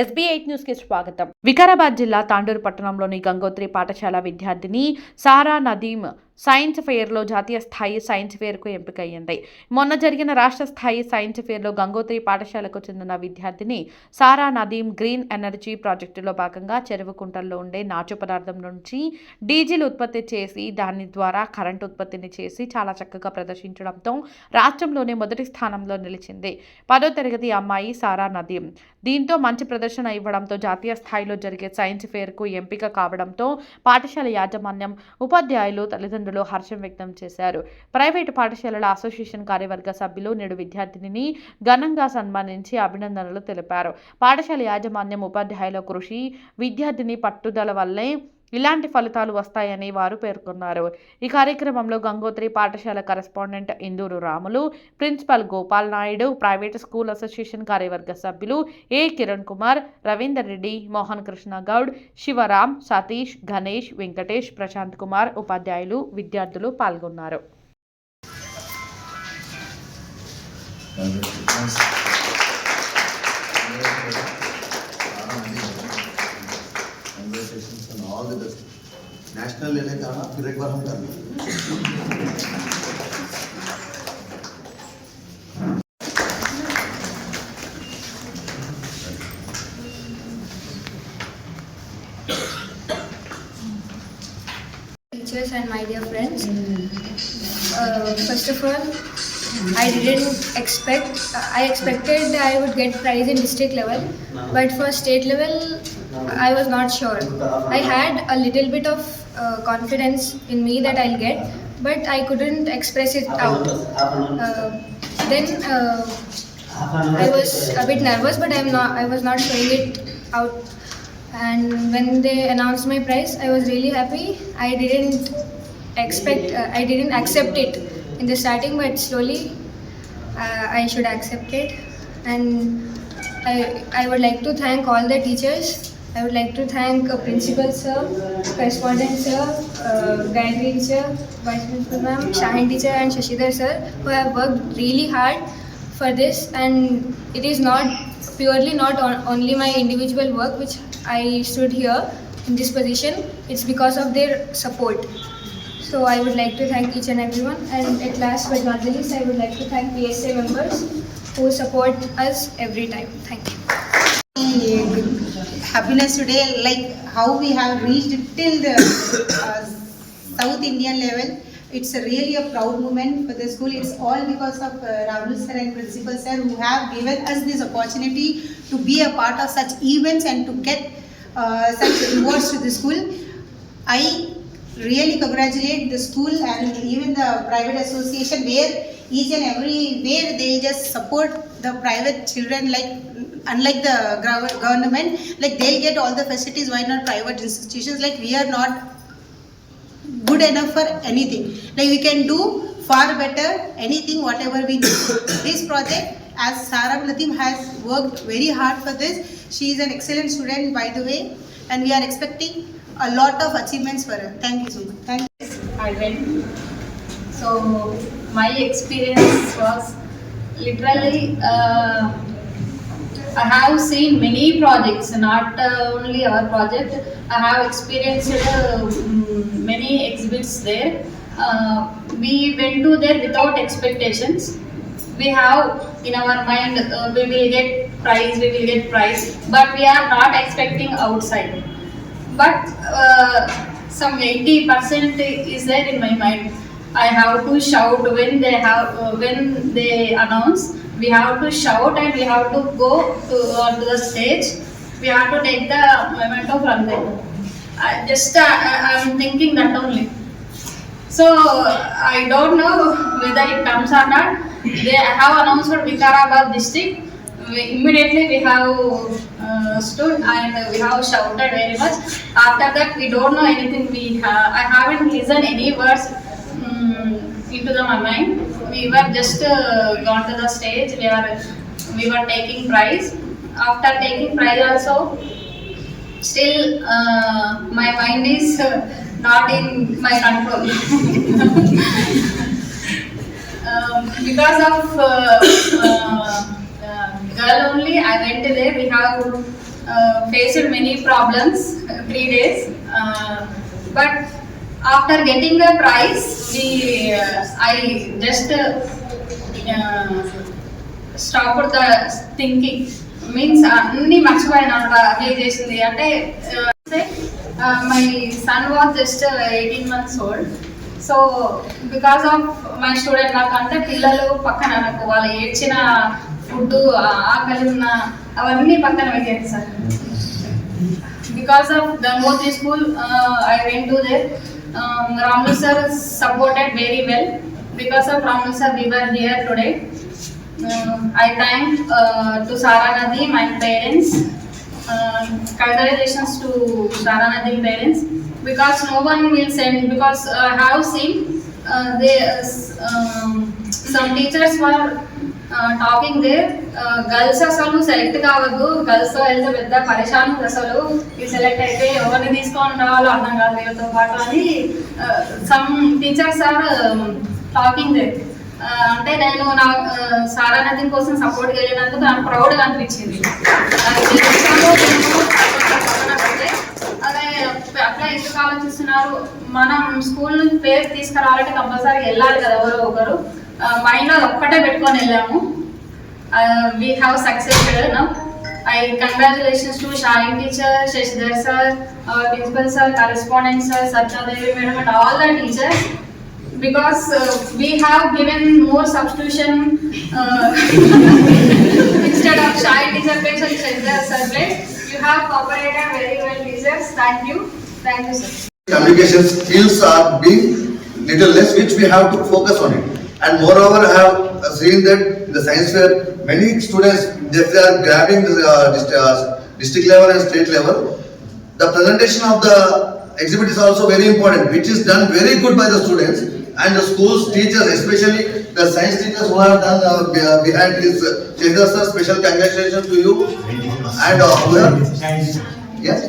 SB eight న్యూస్కి స్వాగతం. వికారాబాద్ జిల్లా తాండూరు పట్టణంలోని గంగోత్రి పాఠశాల విద్యార్థిని సారా నదీమ్ సైన్స్ ఫెయిర్లో జాతీయ స్థాయి సైన్స్ ఫెయిర్కు ఎంపికయ్యింది. మొన్న జరిగిన రాష్ట్ర స్థాయి సైన్స్ ఫెయిర్లో గంగోత్రి పాఠశాలకు చెందిన విద్యార్థిని సారా నదీం గ్రీన్ ఎనర్జీ ప్రాజెక్టులో భాగంగా చెరువు కుంటల్లో ఉండే నాచు పదార్థం నుంచి డీజిల్ ఉత్పత్తి చేసి దాని ద్వారా కరెంట్ ఉత్పత్తిని చేసి చాలా చక్కగా ప్రదర్శించడంతో రాష్ట్రంలోనే మొదటి స్థానంలో నిలిచింది. పదో తరగతి అమ్మాయి సారా నదీం. దీంతో మంచి ప్రదర్శన ఇవ్వడంతో జాతీయ స్థాయిలో జరిగే సైన్స్ ఫెయిర్కు ఎంపిక కావడంతో పాఠశాల యాజమాన్యం ఉపాధ్యాయులు తల్లిదండ్రులు హర్షం వ్యక్తం చేశారు. ప్రైవేటు పాఠశాలల అసోసియేషన్ కార్యవర్గ సభ్యులు నేడు విద్యార్థినిని ఘనంగా సన్మానించి అభినందనలు తెలిపారు. పాఠశాల యాజమాన్యం ఉపాధ్యాయుల కృషి విద్యార్థిని పట్టుదల వల్లే ఇలాంటి ఫలితాలు వస్తాయని వారు పేర్కొన్నారు. ఈ కార్యక్రమంలో గంగోత్రి పాఠశాల correspondent Induru Ramulu principal Gopal Naidu private school association కార్యవర్గ సభ్యులు ఏ కిరణ్ కుమార్ రవీందర్ రెడ్డి మోహన్ కృష్ణ గౌడ్ శివరాం సతీష్ గణేష్ వెంకటేష్ ప్రశాంత్ కుమార్ ఉపాధ్యాయులు విద్యార్థులు పాల్గొన్నారు. नेशनल लेने का ना फिर एक बार हम कर लेंगे teachers and my dear friends. Uh, first of all, I didn't expect, I expected I would get prize in district level, but for state level, I was not sure. I had a little bit of uh, confidence in me that I'll get, but I couldn't express it out. Uh, then uh, I was a bit nervous, but I'm not. I was not showing it out. And when they announced my prize, I was really happy. I didn't expect. Uh, I didn't accept it in the starting, but slowly uh, I should accept it. And I I would like to thank all the teachers. I would like to thank uh, principal sir, correspondent sir, uh, Gayatri vice principal ma'am, Shahin teacher, and Shashidhar sir, who have worked really hard for this. And it is not purely not on, only my individual work which i stood here in this position. It's because of their support. So i would like to thank each and everyone. And at last but not least i would like to thank psa members who support us every time. Thank you happiness today, like how we have reached till the uh, South Indian level. It's a really a proud moment for the school. It's all because of uh, Rahul sir and principal sir who have given us this opportunity to be a part of such events and to get uh, such rewards to the school. I really congratulate the school and even the private association where each and every where they just support the private children like unlike the government like they'll get all the facilities why not private institutions? Like we are not good enough for anything. Like we can do far better anything whatever we do this project as Sarah Latim has worked very hard for this she is an excellent student by the way and we are expecting a lot of achievements for her. Thank you so much. Thank you. I went. So my experience was literally uh, I have seen many projects, not uh, only our project. I have experienced uh, mm, many exhibits there. Uh, we went to there without expectations. We have in our mind uh, we will get prize, we will get prize, but we are not expecting outside but uh, some 80% is there in my mind i have to shout when they have uh, when they announce we have to shout and we have to go to onto the stage we have to take the memento from them I just uh, I- i'm thinking that only so I don't know whether it comes or not. They have announced for Vikarabad district. We, immediately we have uh, stood and we have shouted very much. After that we don't know anything. We ha- I haven't listened any words into the, my mind. We were just uh, gone to the stage. We are we were taking prize. After taking prize also, still uh, my mind is uh, not in my control um, because of uh, uh, uh, girl only i went there we have uh, faced many problems three days. Uh, but after getting the prize, we uh, I just uh, stopped the thinking. Means అన్ని మర్చిపోయాను అవి చేసింది అంటే my son was just eighteen months old so because of my student నాకు అంటే పిల్లలు పక్కన నాకు వాళ్ళు ఏడ్చిన ఫుడ్ ఆకలి ఉన్న అవన్నీ పక్కన పెట్టాను sir because of Gangotri school, uh, I went to there. Um, Ramlu sir supported very well. Because of Ramlu sir, we were here today. Um, I thank uh, to Sara Nadi, my parents. Uh, congratulations to Sara Nadi parents. Because no one will send, because uh, I have seen uh, they, um, some teachers were talking they girls అసలు select కావద్దు. గర్ల్స్తో వెళ్తే పెద్ద పరిశాన్ అసలు. ఈ select అయితే ఎవరిని తీసుకొని రావాలో అర్థం కాదు వీళ్ళతో పాటు అని some teachers are talking they అంటే నేను నా సారా కోసం సపోర్ట్ వెళ్ళినందుకు నాకు ప్రౌడ్గా అనిపించింది. అదే అట్లా ఎందుకు ఆలోచిస్తున్నారు? మనం స్కూల్ నుంచి పేరు తీసుకురావాలంటే కంపల్సరీ వెళ్ళాలి కదా ఎవరో ఒకరు. మా ఇంట్లో ఒక్కటే పెట్టుకొని వెళ్ళాము. We have success I congratulations to Shalin teacher Shashidhar sir our principal sir correspondent sir Satyadevi madam and all the teachers because we have given more substitution instead of Shayi teacher place and Shashidhar sir place you have cooperate and very well teachers thank you thank you sir communication skills are being little less which we have to focus on it And moreover, I have seen that in the science fair, many students, if they are grabbing the uh, uh, district level and state level, the presentation of the exhibit is also very important, which is done very good by the students and the schools teachers, especially the science teachers who have done uh, uh, behind this. Uh, Chandra sir, special congratulations to you. And uh, who have- yes?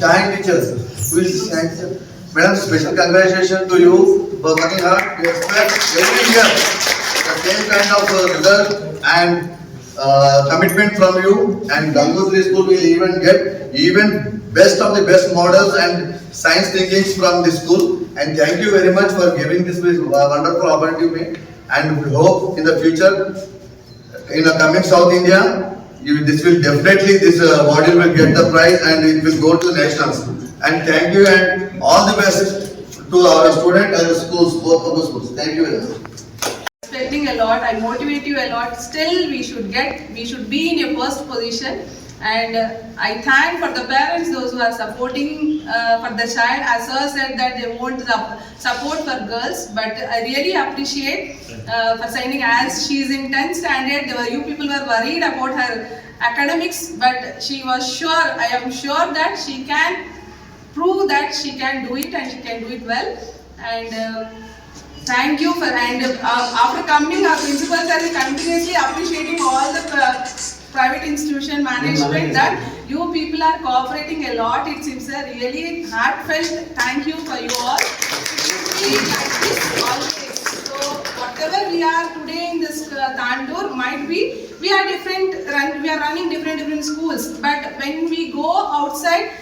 Shine teachers. Who is shine teacher? Madam, special congratulations to you for working hard. We expect every year the same kind of uh, result and uh, commitment from you. And Gangotri School will even get even best of the best models and science thinkings from this school. And thank you very much for giving this uh, wonderful opportunity. to me. And we hope in the future in the coming South India, you, this will definitely, this uh, module will get the prize and it will go to nationals. And thank you and all the best to our student and the schools, both of the schools. Thank you very much. expecting a lot, I motivate you a lot, still we should get, we should be in your first position. And uh, I thank for the parents, those who are supporting uh, for the child. As sir said that they want the support for girls, but I really appreciate uh, for signing as she is in 10th standard, were, you people were worried about her academics, but she was sure, I am sure that she can prove that she can do it and she can do it well. And uh, Thank you for, and uh, after coming, our principals are continuously appreciating all the uh, private institution management that you people are cooperating a lot. It seems a really heartfelt thank you for you all. Be like this always. So whatever we are today in this uh, Tandur might be, we are different, run, we are running different different schools. But when we go outside,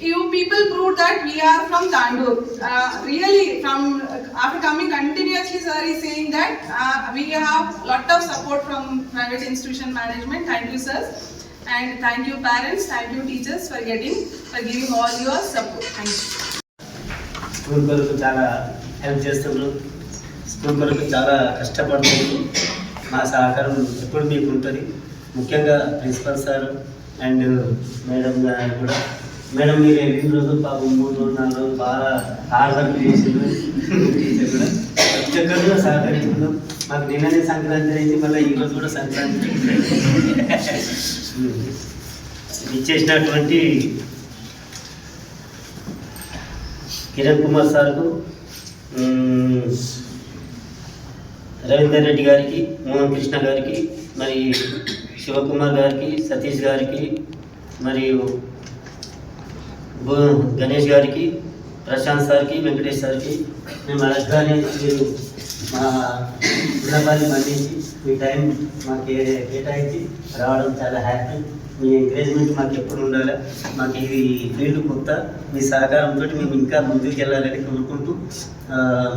you people proved that we are from Tandur. Uh, really, from after coming continuously, sir is saying that uh, we have lot of support from private institution management. Thank you, sir. And thank you, parents. Thank you, teachers, for getting for giving all your support. Thank you. School కొరకు చాలా help చేస్తున్నారు school కొరకు చాలా కష్టపడుతున్నారు మా సహకారం ఎప్పుడు మీకు ఉంటుంది ముఖ్యంగా ప్రిన్సిపల్ సార్ అండ్ మేడం గారు కూడా మేడం మీరు ఎన్ని రోజులు పాపం మూడు రోజులు నాలుగు రోజులు బాగా హార్డ్ వర్క్ చేసిండ్రు? టీచర్ కూడా ప్రతి ఒక్కరు కూడా సహకరిస్తున్నాం మాకు నిన్ననే సంక్రాంతి అయింది మళ్ళీ ఈ రోజు కూడా సంక్రాంతి. ఇచ్చేసినటువంటి కిరణ్ కుమార్ సార్కు రవీందర్ రెడ్డి గారికి మోహన్ కృష్ణ గారికి మరి శివకుమార్ గారికి సతీష్ గారికి మరియు గణేష్ గారికి ప్రశాంత్ సార్కి వెంకటేష్ సార్కి మేము అడగగానే మీరు మా విన్నపాన్ని మన్నించి మీ టైం మాకు కేటాయించి రావడం చాలా హ్యాపీ. మీ ఎంకరేజ్మెంట్ మాకు ఎప్పుడు ఉండాలి? మాకు ఇది ఫీల్డ్ కొత్త మీ సహకారంతో మేము ఇంకా ముందుకు వెళ్ళాలని కోరుకుంటూ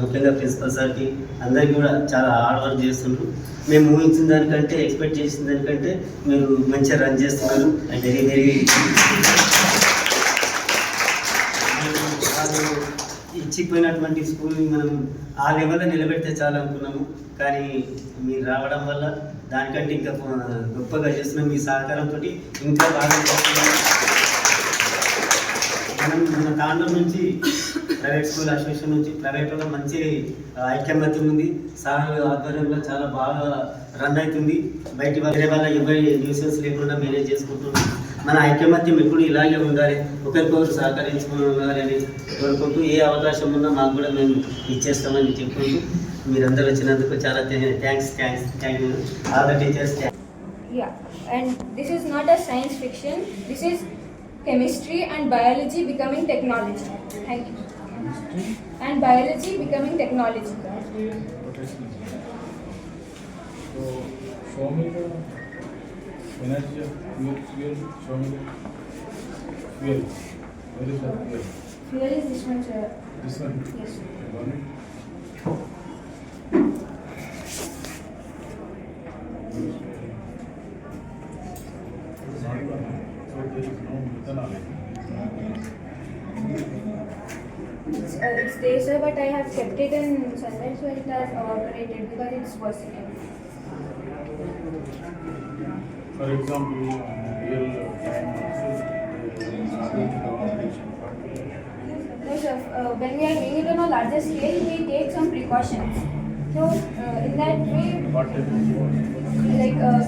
ముఖ్యంగా ప్రిన్సిపల్ సార్కి అందరికీ కూడా చాలా హార్డ్ వర్క్ చేస్తుండ్రు. మేము ఊహించిన దానికంటే ఎక్స్పెక్ట్ చేసిన దానికంటే మీరు మంచిగా రన్ చేస్తున్నారు. వెరీ వెరీ ఇచ్చిపోయినటువంటి స్కూల్ని మనం ఆ లెవెల్లో నిలబెడితే చాలు అనుకున్నాము. కానీ మీరు రావడం వల్ల దానికంటే ఇంకా గొప్పగా చేస్తున్నాం మీ సహకారంతో ఇంకా బాగా మనం మన తాండూరు నుంచి ప్రైవేట్ స్కూల్ అసోసియేషన్ నుంచి ప్రైవేట్లో మంచి ఐక్యమత్యం ఉంది. సార్ ఆధ్వర్యంలో చాలా బాగా రన్ అవుతుంది. బయట వేరే వాళ్ళ ఎవరి న్యూసెన్స్ లేకుండా మేనేజ్ చేసుకుంటున్నాం. మన ఐక్యమత్యం ఎప్పుడు ఇలాగే ఉండాలి. ఒకరికొకరు సహకరించుకుని ఉండాలి అని కోరుకుంటూ ఏ అవకాశం ఉన్నా మాకు కూడా మేము ఇచ్చేస్తామని చెప్పుకుంటూ మీరందరూ వచ్చినందుకు చాలా thanks thanks thank you all the teachers Yeah, and this is not a science fiction this is chemistry and biology becoming technology thank you And biology becoming technology. So show me the energy of fuel, fuel, show me the fuel. Where is that fuel? Fuel is this much. Uh, This one? yes. One. So there is no methanol. It's, sir, but I have kept it in sunlight, so it has evaporated because it's worsening. For example, real uh, operation. No, sir, uh, when we are doing it on a larger scale, we take some precautions. So, uh, in that way, What type of water? like uh,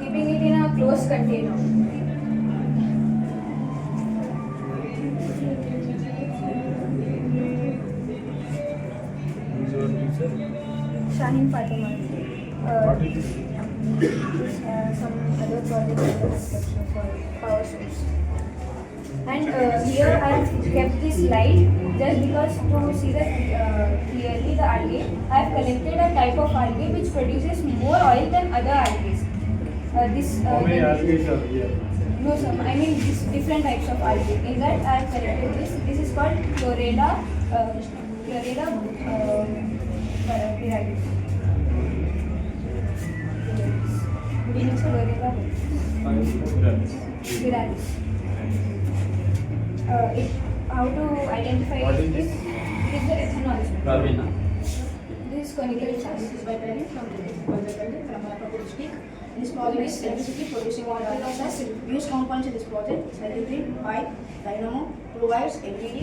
keeping it in a closed container. Shaheen Fatima. Uh, uh, some other project for power source. And uh, here I have kept this light just because to see the uh, clearly the algae. I have collected a type of algae which produces more oil than other algae. Uh, this uh, algae? No, sir. I mean this different types of algae. In that I have collected this. This is called Chlorella, uh, Chlorella uh, बीच वगैरह Viraj how to identify this is the ethanol This conical is binary from the stick. This problem is electricity producing one of us. Use components in this project: celebrity, pipe, dynamo, two wires, LED.